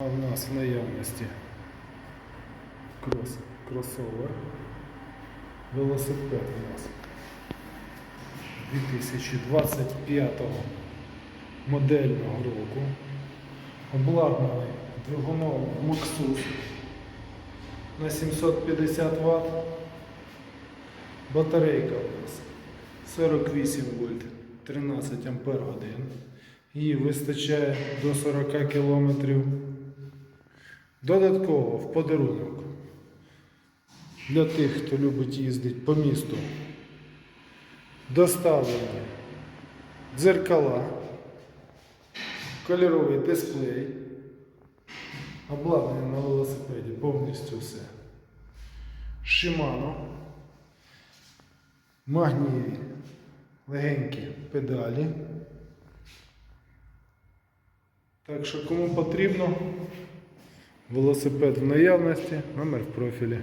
А в нас в наявності крос, кросовер. Велосипед у нас 2025 модельного року. Обладнаний двигуном Maxus на 750 Вт. Батарейка у нас 48 вольт 13 ампер годин. Її вистачає до 40 кілометрів. Додатково в подарунок для тих, хто любить їздити по місту, доставлені дзеркала, кольоровий дисплей, обладнання на велосипеді, повністю все. Shimano, магнієві легенькі педалі. Так що кому потрібно, велосипед в наявності, номер в профілі.